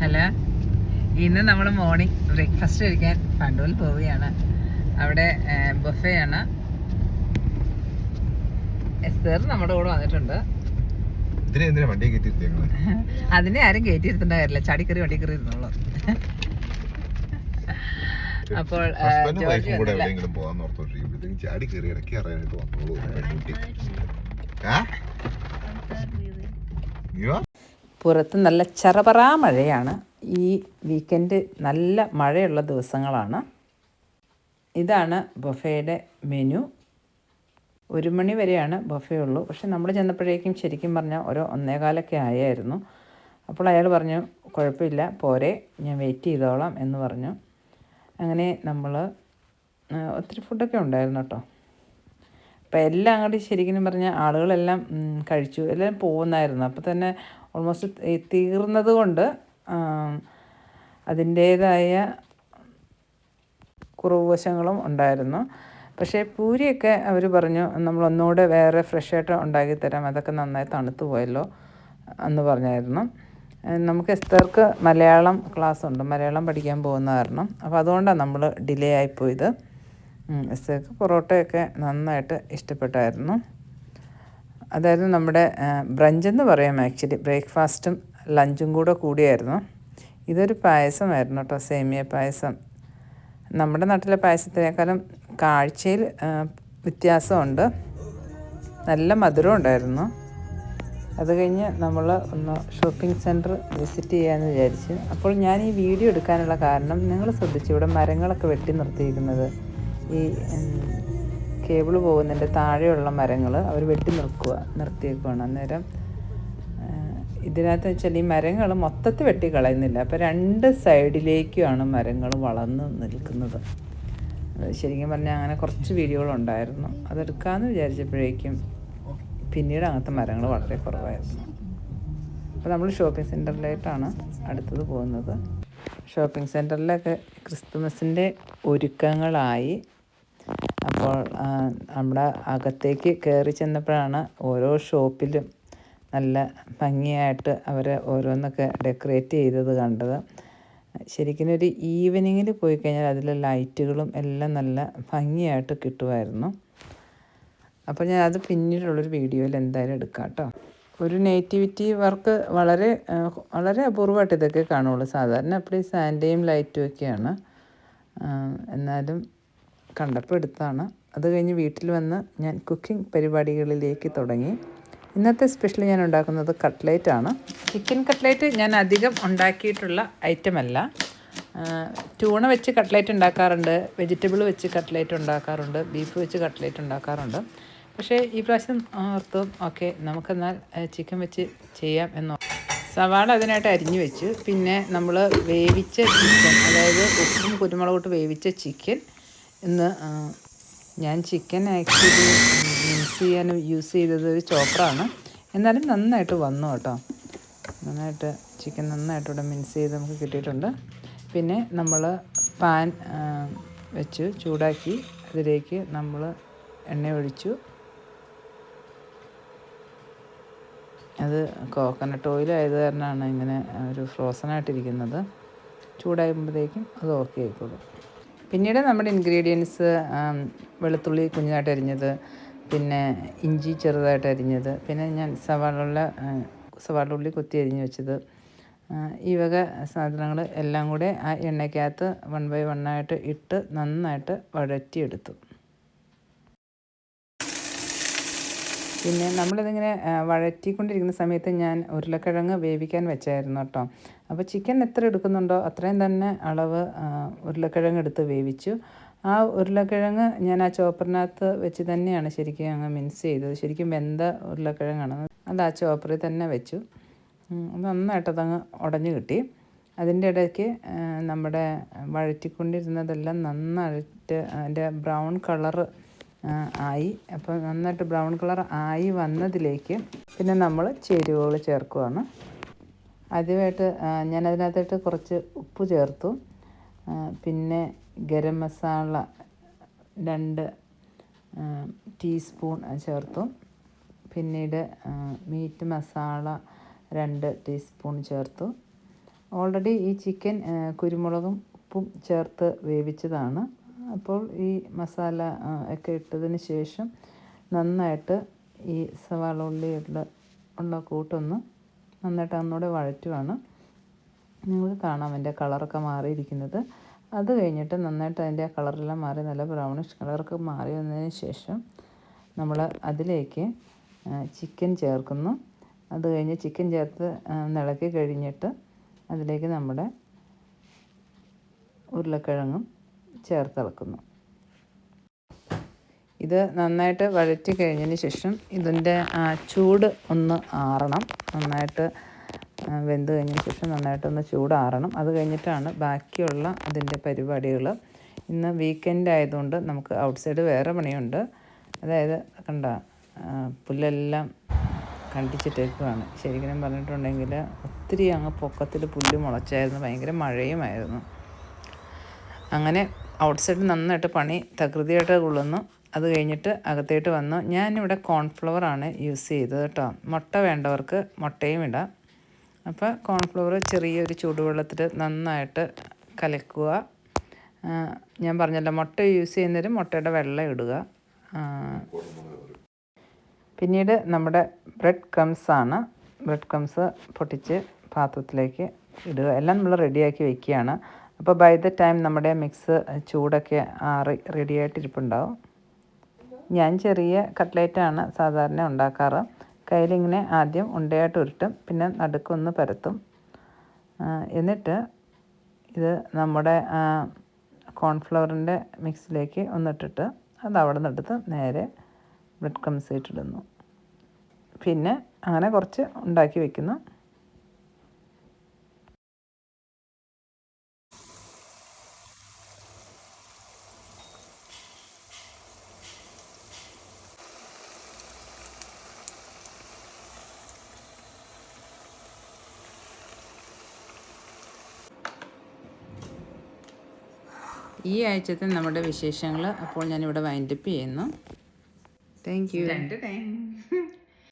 Hello. ഇന്ന് നമ്മൾ morning breakfast കഴിക്കാൻ പണ്ടൂരിൽ പോവുകയാണ്. അവിടെ ബൊഫേ ആണ്. എസ്തേർ നമ്മുടെ കൂടെ വന്നിട്ടുണ്ട്. ഇതിനെ എന്തിനാ വണ്ടി കയറ്റിയിരുത്തേക്കുന്നത് അതിനെ ആരും കയറ്റിയിരുത്തുണ്ടായിരുന്നില്ല ചടിക്കറി വണ്ടി കയറി ഇരുന്നോളൂ അപ്പോൾ ജോർജ് പുറത്ത് നല്ല ചറപറ മഴയാണ്. ഈ വീക്കെൻഡ് നല്ല മഴയുള്ള ദിവസങ്ങളാണ്. ഇതാണ് ബൊഫയുടെ മെനു ഒരു മണി വരെയാണ് ബൊഫേ ഉള്ളൂ. പക്ഷെ നമ്മൾ ചെന്നപ്പോഴേക്കും ശരിക്കും പറഞ്ഞാൽ ഒരു ഒന്നേകാലൊക്കെ ആയായിരുന്നു. അപ്പോൾ അയാൾ പറഞ്ഞു കുഴപ്പമില്ല പോരെ ഞാൻ വെയിറ്റ് ചെയ്തോളാം എന്ന് പറഞ്ഞു. അങ്ങനെ നമ്മൾ ഒത്തിരി ഫുഡൊക്കെ ഉണ്ടായിരുന്നു കേട്ടോ. അപ്പോൾ എല്ലാം അങ്ങോട്ട് ശരിക്കും പറഞ്ഞാൽ ആളുകളെല്ലാം കഴിച്ചു. എല്ലാം പോകുന്നായിരുന്നു. അപ്പോൾ തന്നെ ഓൾമോസ്റ്റ് തീർന്നത് കൊണ്ട് അതിന്റേതായ കുറവുവശങ്ങളും ഉണ്ടായിരുന്നു. പക്ഷേ പൂരിയൊക്കെ അവർ പറഞ്ഞു നമ്മൾ ഒന്നുകൂടെ വേറെ ഫ്രഷ് ആയിട്ട് ഉണ്ടാക്കി തരാം അതൊക്കെ നന്നായി തണുത്തു പോയല്ലോ എന്ന് പറഞ്ഞായിരുന്നു. നമുക്ക് എസ്തർക്ക് മലയാളം ക്ലാസ് ഉണ്ട് മലയാളം പഠിക്കാൻ പോകുന്ന കാരണം. അപ്പോൾ അതുകൊണ്ടാണ് നമ്മൾ ഡിലേ ആയിപ്പോയത് എസ്തർക്ക് പൊറോട്ടയൊക്കെ നന്നായിട്ട് ഇഷ്ടപ്പെട്ടായിരുന്നു. അതായിരുന്നു നമ്മുടെ ബ്രഞ്ച് എന്ന് പറയാം ആക്ച്വലി. ബ്രേക്ക്ഫാസ്റ്റും ലഞ്ചും കൂടെ കൂടിയായിരുന്നു. ഇതൊരു പായസമായിരുന്നു കേട്ടോ സേമിയ പായസം. നമ്മുടെ നാട്ടിലെ പായസത്തിനേക്കാളും കാഴ്ചയിൽ വ്യത്യാസമുണ്ട്. നല്ല മധുരം ഉണ്ടായിരുന്നു. അത് കഴിഞ്ഞ് നമ്മൾ ഒന്ന് ഷോപ്പിംഗ് സെന്റർ വിസിറ്റ് ചെയ്യാമെന്ന് വിചാരിച്ച് അപ്പോൾ ഞാൻ ഈ വീഡിയോ എടുക്കാനുള്ള കാരണം നിങ്ങൾ ശ്രദ്ധിച്ചു ഇവിടെ മരങ്ങളൊക്കെ വെട്ടി നിർത്തിയിരിക്കുന്നത്. ഈ കേബിൾ പോകുന്നതിന്റെ താഴെയുള്ള മരങ്ങൾ അവർ വെട്ടി നിർക്കുക നിർത്തിയേക്കുവാണ്. അന്നേരം ഇതിനകത്ത് വെച്ചാൽ ഈ മരങ്ങൾ മൊത്തത്തിൽ വെട്ടി കളയുന്നില്ല അപ്പോൾ രണ്ട് സൈഡിലേക്കുമാണ് മരങ്ങൾ വളർന്ന് നിൽക്കുന്നത്. ശരിക്കും പറഞ്ഞാൽ അങ്ങനെ കുറച്ച് വീഡിയോകളുണ്ടായിരുന്നു. അതെടുക്കാമെന്ന് വിചാരിച്ചപ്പോഴേക്കും പിന്നീട് അങ്ങനത്തെ മരങ്ങൾ വളരെ കുറവായിരുന്നു. അപ്പോൾ നമ്മൾ ഷോപ്പിംഗ് സെന്ററിലായിട്ടാണ് അടുത്തത് പോകുന്നത്. ഷോപ്പിംഗ് സെന്ററിലൊക്കെ ക്രിസ്തുമസിന്റെ ഒരുക്കങ്ങളായി അപ്പോൾ നമ്മുടെ അകത്തേക്ക് കയറി ചെന്നപ്പോഴാണ് ഓരോ ഷോപ്പിലും നല്ല ഭംഗിയായിട്ട് അവർ ഓരോന്നൊക്കെ ഡെക്കറേറ്റ് ചെയ്തത് കണ്ടത്. ശരിക്കും ഒരു ഈവനിങ്ങിൽ പോയി കഴിഞ്ഞാൽ അതിലെ ലൈറ്റുകളും എല്ലാം നല്ല ഭംഗിയായിട്ട് കിട്ടുമായിരുന്നു. അപ്പോൾ ഞാൻ അത് പിന്നീടുള്ളൊരു വീഡിയോയിൽ എന്തായാലും എടുക്കാം കേട്ടോ ഒരു നേറ്റിവിറ്റി വർക്ക് വളരെ വളരെ അപൂർവമായിട്ട് ഇതൊക്കെ കാണുള്ളൂ. സാധാരണ അപ്പോൾ സാൻഡേയും ലൈറ്റും ഒക്കെയാണ്. എന്നാലും കണ്ടപ്പോൾ എടുത്താണ്. അത് കഴിഞ്ഞ് വീട്ടിൽ വന്ന് ഞാൻ കുക്കിംഗ് പരിപാടികളിലേക്ക് തുടങ്ങി. ഇന്നത്തെ സ്പെഷ്യൽ ഞാൻ ഉണ്ടാക്കുന്നത് കട്ട്ലേറ്റ് ആണ്. ചിക്കൻ കട്ട്ലേറ്റ് ഞാൻ അധികം ഉണ്ടാക്കിയിട്ടുള്ള ഐറ്റമല്ല. ട്യൂണ വെച്ച് കട്ട്ലേറ്റ് ഉണ്ടാക്കാറുണ്ട് വെജിറ്റബിൾ വെച്ച് കട്ട്ലേറ്റ് ഉണ്ടാക്കാറുണ്ട് ബീഫ് വെച്ച് കട്ട്ലേറ്റ് ഉണ്ടാക്കാറുണ്ട്. പക്ഷേ ഈ പ്രാവശ്യം ഓർത്തു ഓക്കെ നമുക്കെന്നാൽ ചിക്കൻ വെച്ച് ചെയ്യാം എന്നോ സവാള അതിനായിട്ട് അരിഞ്ഞു വെച്ചു പിന്നെ നമ്മൾ വേവിച്ച ചിക്കൻ അതായത് ഉപ്പും കുരുമുളകും ഇട്ട് വേവിച്ച ചിക്കൻ ഇന്ന് ഞാൻ ചിക്കൻ ആക്ച്വലി മിക്സ് ചെയ്യാൻ യൂസ് ചെയ്തത് ഒരു ചോപ്പറാണ് എന്നാലും നന്നായിട്ട് വന്നു കേട്ടോ. നന്നായിട്ട് ചിക്കൻ നന്നായിട്ട് ഇവിടെ മിക്സ് ചെയ്ത് നമുക്ക് കിട്ടിയിട്ടുണ്ട്. പിന്നെ നമ്മൾ പാൻ വെച്ച് ചൂടാക്കി. അതിലേക്ക് നമ്മൾ എണ്ണ ഒഴിച്ചു. അത് കോക്കനട്ട് ഓയിൽ ആയത് കാരണമാണ് ഇങ്ങനെ ഒരു ഫ്രോസൺ ആയിട്ടിരിക്കുന്നത്. ചൂടാകുമ്പോഴത്തേക്കും അത് ഓക്കെ ആയിക്കോളും. പിന്നീട് നമ്മുടെ ഇൻഗ്രീഡിയൻസ് വെളുത്തുള്ളി കുഞ്ഞായിട്ട് അരിഞ്ഞത് പിന്നെ ഇഞ്ചി ചെറുതായിട്ട് അരിഞ്ഞത് പിന്നെ ഞാൻ സവാള സവാള ഉള്ളി കൊത്തി അരിഞ്ഞ് വെച്ചത്. ഈ വക സാധനങ്ങൾ എല്ലാം കൂടെ ആ എണ്ണയ്ക്കകത്ത് വൺ ബൈ വണ്ണായിട്ട് ഇട്ട് നന്നായിട്ട് വഴറ്റിയെടുത്തു. പിന്നെ നമ്മളിതിങ്ങനെ വഴറ്റിക്കൊണ്ടിരിക്കുന്ന സമയത്ത് ഞാൻ ഉരുളക്കിഴങ്ങ് വേവിക്കാൻ വെച്ചായിരുന്നു കേട്ടോ. അപ്പോൾ ചിക്കൻ എത്ര എടുക്കുന്നുണ്ടോ അത്രയും തന്നെ അളവ് ഉരുളക്കിഴങ്ങ് എടുത്ത് വേവിച്ചു. ആ ഉരുളക്കിഴങ്ങ് ഞാൻ ആ ചോപ്പറിനകത്ത് വെച്ച് തന്നെയാണ് ശരിക്കും അങ്ങ് മിൻസ് ചെയ്തത്. ശരിക്കും വെന്ത ഉരുളക്കിഴങ്ങാണ്. അത് ആ ചോപ്പറിൽ തന്നെ വെച്ചു. നന്നായിട്ടതങ്ങ് ഉടഞ്ഞു കിട്ടി. അതിന്റെ ഇടയ്ക്ക് നമ്മുടെ വഴറ്റിക്കൊണ്ടിരുന്നതെല്ലാം നന്നായിട്ട് അതിന്റെ ബ്രൗൺ കളറ് ആയി. അപ്പോൾ നന്നായിട്ട് ബ്രൗൺ കളർ ആയി വന്നതിലേക്ക് പിന്നെ നമ്മൾ ചേരുവകൾ ചേർക്കുവാണ്. ആദ്യമായിട്ട് ഞാൻ അതിനകത്തായിട്ട് കുറച്ച് ഉപ്പ് ചേർത്തു. പിന്നെ ഗരം മസാല രണ്ട് ടീസ്പൂൺ ചേർത്തു. പിന്നീട് മീറ്റ് മസാല രണ്ട് ടീസ്പൂൺ ചേർത്തു. ഓൾറെഡി ഈ ചിക്കൻ കുരുമുളകും ഉപ്പും ചേർത്ത് വേവിച്ചതാണ്. അപ്പോൾ ഈ മസാല ഒക്കെ ഇട്ടതിന് ശേഷം നന്നായിട്ട് ഈ സവാള ഉള്ളിയുള്ള ഉള്ള കൂട്ടൊന്ന് നന്നായിട്ട് ഒന്നുകൂടെ വഴറ്റുവാണ്. നിങ്ങൾക്ക് കാണാം അതിന്റെ കളറൊക്കെ മാറിയിരിക്കുന്നത്. അത് കഴിഞ്ഞിട്ട് നന്നായിട്ട് അതിന്റെ കളറെല്ലാം മാറി നല്ല ബ്രൗണിഷ് കളറൊക്കെ മാറി വന്നതിന് ശേഷം നമ്മൾ അതിലേക്ക് ചിക്കൻ ചേർക്കുന്നു. അത് കഴിഞ്ഞ് ചിക്കൻ ചേർത്ത് നിളക്കി കഴിഞ്ഞിട്ട് അതിലേക്ക് നമ്മുടെ ഉരുളക്കിഴങ്ങും ചേർത്തിളക്കുന്നു. ഇത് നന്നായിട്ട് വഴറ്റി കഴിഞ്ഞതിന് ശേഷം ഇതിന്റെ ചൂട് ഒന്ന് ആറണം. നന്നായിട്ട് വെന്ത് കഴിഞ്ഞതിന് ശേഷം നന്നായിട്ടൊന്ന് ചൂടാറണം അത് കഴിഞ്ഞിട്ടാണ് ബാക്കിയുള്ള അതിന്റെ പരിപാടികൾ. ഇന്ന് വീക്കെൻഡ് ആയതുകൊണ്ട് നമുക്ക് ഔട്ട് സൈഡ് വേറെ പണിയുണ്ട്. അതായത് കണ്ട പുല്ലെല്ലാം കണ്ടിച്ചിട്ടേക്കുവാണ്. ശരിക്കും പറഞ്ഞിട്ടുണ്ടെങ്കിൽ ഒത്തിരി അങ്ങ് പൊക്കത്തിൽ പുല്ല് മുളച്ചായിരുന്നു. ഭയങ്കര മഴയുമായിരുന്നു. അങ്ങനെ ഔട്ട് സൈഡ് നന്നായിട്ട് പണി തകൃതിയായിട്ട് കൊള്ളുന്നു. അത് കഴിഞ്ഞിട്ട് അകത്തേട്ട് വന്നു. ഞാനിവിടെ കോൺഫ്ലവർ ആണ് യൂസ് ചെയ്തത് കേട്ടോ മുട്ട വേണ്ടവർക്ക് മുട്ടയും ഇടാം. അപ്പോൾ കോൺഫ്ലവർ ചെറിയൊരു ചൂടുവെള്ളത്തിൽ നന്നായിട്ട് കലക്കുക. ഞാൻ പറഞ്ഞല്ലോ മുട്ട യൂസ് ചെയ്യുന്നവർ മുട്ടയുടെ വെള്ളം ഇടുക. പിന്നീട് നമ്മുടെ ബ്രെഡ് ക്രംസ് ആണ്. ബ്രെഡ് ക്രംസ് പൊട്ടിച്ച് പാത്രത്തിലേക്ക് ഇടുക. എല്ലാം നമ്മൾ റെഡിയാക്കി വെക്കുകയാണ്. അപ്പോൾ ബൈ ദ ടൈം നമ്മുടെ മിക്സ് ചൂടൊക്കെ ആറി റെഡിയായിട്ടിരിപ്പുണ്ടാവും ഞാൻ ചെറിയ കട്ട്ലേറ്റാണ് സാധാരണ ഉണ്ടാക്കാറ്. കയ്യിലിങ്ങനെ ആദ്യം ഉണ്ടയായിട്ട് ഉരുട്ടും പിന്നെ നടുക്കൊന്ന് പരത്തും. എന്നിട്ട് ഇത് നമ്മുടെ കോൺഫ്ലവറിന്റെ മിക്സിലേക്ക് ഒന്നിട്ടിട്ട് അത് അവിടെ നിന്നെടുത്ത് നേരെ ബ്രെഡ് ക്രംസ് ഇട്ടിടുന്നു പിന്നെ അങ്ങനെ കുറച്ച് ഉണ്ടാക്കി വെക്കുന്നു. ഈ ആഴ്ചത്തെ നമ്മുടെ വിശേഷങ്ങൾ അപ്പോൾ ഞാനിവിടെ വൈൻഡപ്പ് ചെയ്യുന്നു. Thank you